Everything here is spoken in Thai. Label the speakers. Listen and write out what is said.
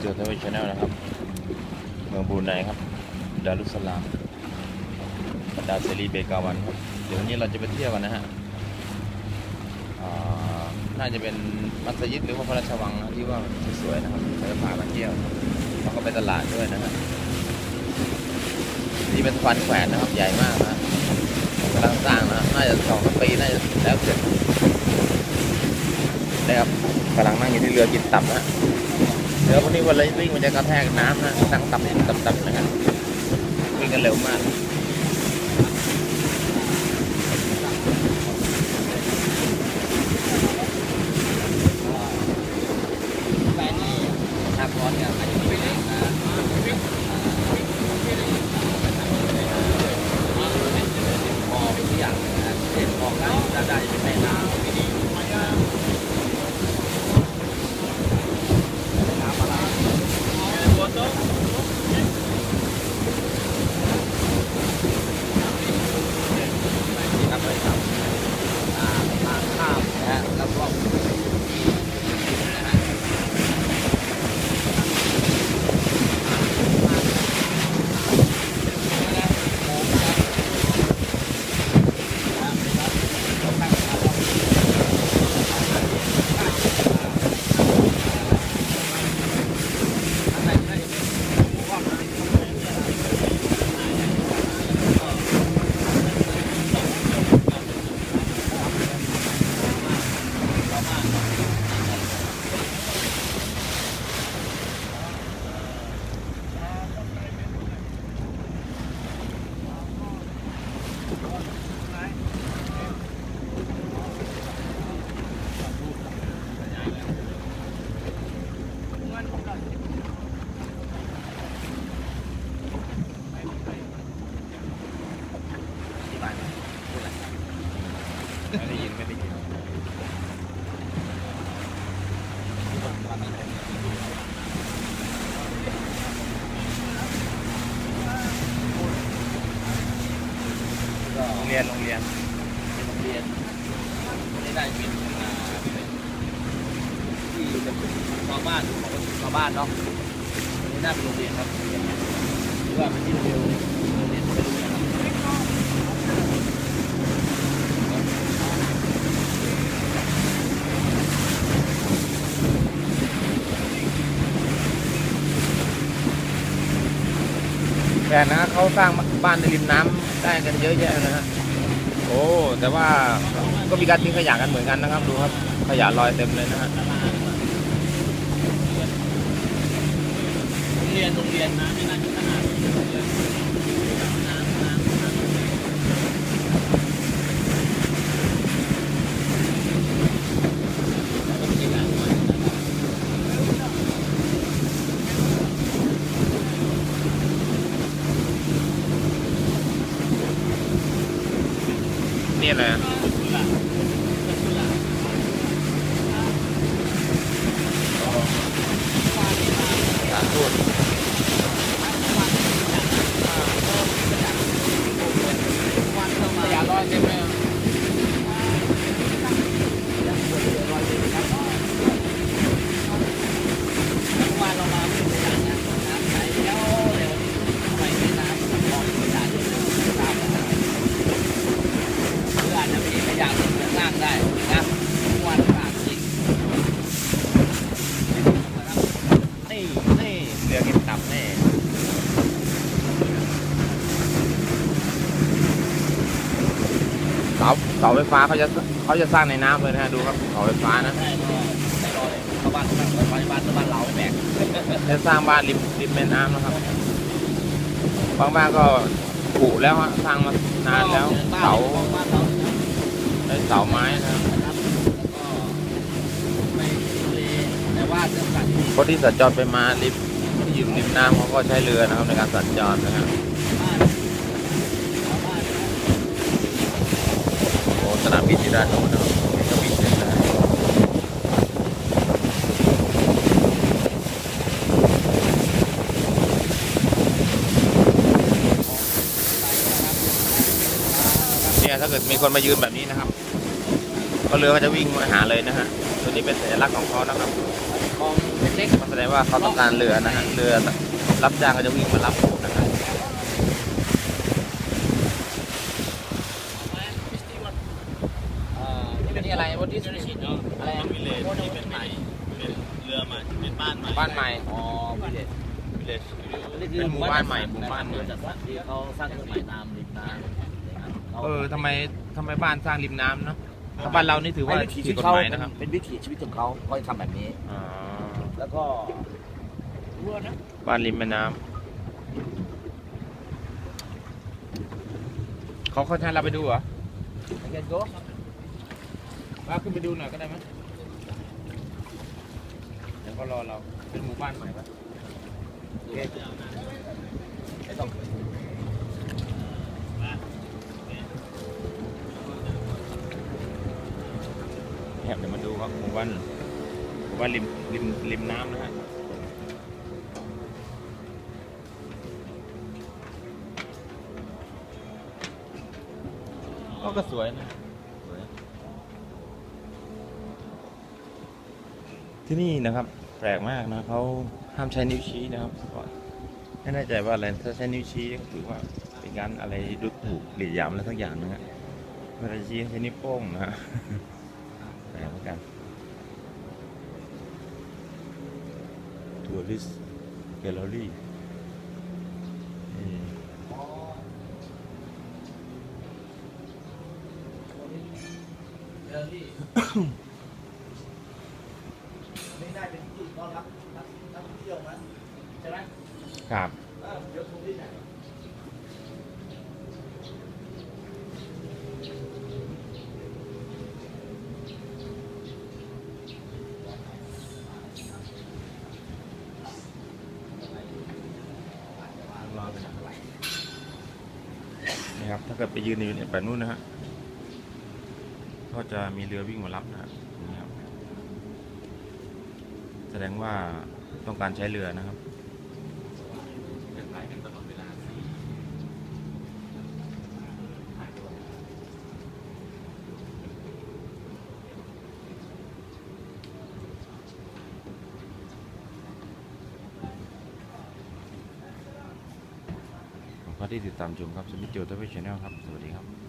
Speaker 1: เจอเทวีชาแนลนะครับ เมืองบรูไนครับดารุสสลามบรรดาเซรีเบกาวันครับ เดี๋ยววันนี้เราจะไปเที่ยวกันนะฮะน่าจะเป็นมัสยิดหรือว่าพระราชวังนะที่ว่าสวยๆนะครับเราจะพามาเที่ยวแล้วก็ไปตลาดด้วยนะฮะนี่เป็นสะพานแขวนนะครับใหญ่มากนะกำลังสร้างนะน่าจะสองปีน่าจะแล้วเสร็จนะครับกำลังนั่งอยู่ที่เรือกินตับนะ ฮะเรือพวกนี้วันเลยวิ่งมันจะกระแทกน้ำนะตั้งต่ำตับตับนะครับวิ่งกันเร็วมาก
Speaker 2: แฟนนี่ถ้าพร้อมเนี่ยอาจจะไม่เล็กนะพอทุกอย่างนะเส้นพอได้ได้ได้เป็นแม่น้ำไม่ดีน้ำปลาครับเลยครับอ่ามาข้ามนะฮะแล้วก็
Speaker 1: ไม่ได้ยินไม่ได้ยิน โรงเรียนโรงเรียน
Speaker 2: โรงเรียนไม่ได้เป็นอ่าเป็นที่เป็นชาวบ้านของชาวบ้านเนาะไม่น่าเป็นโรงเรียนครับหรือว่าเป็นที่โรงเรียนโรงเรียนไม่รู้นะครับ
Speaker 1: แต่นะเขาสร้างบ้านในริมน้ำได้กันเยอะแยะนะฮะโอ้แต่ว่าก็มีการทิ้งขยะกันเหมือนกันนะครับ ดูครับ ขยะลอยเต็มเลยนะฮะ
Speaker 2: รียนโรงเรียนนะไม่น่าจะขนาด
Speaker 1: นี่แหละสถานทูต
Speaker 2: ขยะลอยเต็มเลยวันเรามาเป็นขยะนะน้ำใสเร็วเร็วไปในน้ำมันลอยขยะอยู่ตามนะเพื่ออาจจะมีขยะลงข้างล่างได้นะวันขาดจริง
Speaker 1: นี่นี่เรือกินตับนี่ เสาไฟฟ้าเขาจะเขาจะสร้างในน้ำเลยนะฮะดูครับเสาไฟฟ้านะ
Speaker 2: ได้ก็ได้รอเลยชาวบ้านชาวบ้านชาวบ้านชาวบ้านเราแบก
Speaker 1: จะสร้างบ้านริมริมแม่น้ำนะครับบางบ้านก็ผุแล้วฮะสร้างมานานแล้วเสา
Speaker 2: เรา
Speaker 1: ได้เสาไม้นะครับ
Speaker 2: ครับก็ไม่เลแต่ว่าเรื่องการที่
Speaker 1: คนที่สัญจรไปมาริมที่อยู่ริมน้ำเขาก็ใช้เรือนะครับในการสัญจรนะครับา
Speaker 2: นชาวบ้านนะ
Speaker 1: โอ้ส นามบินอยู่ด้านโน้นนะครับก็บินขึ้นได้เนี่ยถ้าเกิดมีคนมายืนแบบนี้นะครับ ก็เรือก็จะวิ่งมาหาเลยนะฮะตัวนี้เป็นสัญลักษณ์ของเขานะครับ
Speaker 2: มองเป็นเล็ก
Speaker 1: แสดงว่าเขาต้องการเรือนะฮะเรือรับจ้างก็จะวิ่งมารับนะครับ
Speaker 2: อ่า นี่เป็นที่อะไรวันที่สิบอะไร
Speaker 3: วิเลจที่เป็นใหม่เป็นเรือใหม่เป็นบ้านใหม่
Speaker 1: บ้านใหม่
Speaker 2: อ๋อวิเลจ
Speaker 3: วิเลจ
Speaker 1: เป็นหมู่บ้านใหม่หมู่บ้านใหม่
Speaker 2: จัดสรรที่เขาสร้างขึ้นใหม่ตามริมน้ำ
Speaker 1: เออทำไมทำไมบ้านสร้างริมน้ำเนาะถ้าบ้านเรานี่ถือว่า
Speaker 2: เป็นวิถีชี
Speaker 1: ผิ
Speaker 2: วิ
Speaker 1: ด
Speaker 2: ต
Speaker 1: กฎ
Speaker 2: เขา
Speaker 1: หมายนะครับ
Speaker 2: เป็นวิถีชีวิตของเขาเขาจะทำแบบนี้
Speaker 1: อ๋อ
Speaker 2: แล้วก็รั้วนะ
Speaker 1: บ้านริมแม่น้ำเขาเขาให้เราไปดูเหรอ
Speaker 2: ไอ้แกโก้
Speaker 1: ว่าขึ้นไปดูหน่อยก็ได้ไหมเดี๋ยวก็รอเราเป็นหมู่บ้านใหม่ปะ
Speaker 2: ไม่ต้อง
Speaker 1: เนี่ยเดี๋ยวมาดูครับหมู่บ้านหมู่บ้านริมริมริมน้ำนะฮะก็ก็สวยนะ ที่นี่นะครับ แปลกมากนะเขาห้ามใช้นิ้วชี้นะครับก่อนไม่แน่ใจว่าอะไรถ้าใช้นิ้วชี้ก็ถือว่าเป็นการอะไรดูถูกหรือหยามอะไรสักอย่างนะฮะเวลาชี้ใช้นิ้วโป้งนะฮะแปลกเหมือนกันทัวริสแกลเลอรี่นี่
Speaker 2: เรือที่ไม่ได้เป็นที่ ต้อนรับนักนักท่องเที่ยวมั้ยใช่ไหม
Speaker 1: ครับ
Speaker 2: เออเดี๋ยวตรงนี้ไหน
Speaker 1: นี่ครับถ้าเกิดไปยืนอยู่เนี่ยแบบนู้นนะฮะก็จะมีเรือวิ่งมารับนะฮะ แสดงว่าต้องการใช้เรือนะครับขอบคุณที่ติดตามชมครับสมิธโจทวีชแนลครับ สวัสดีครับ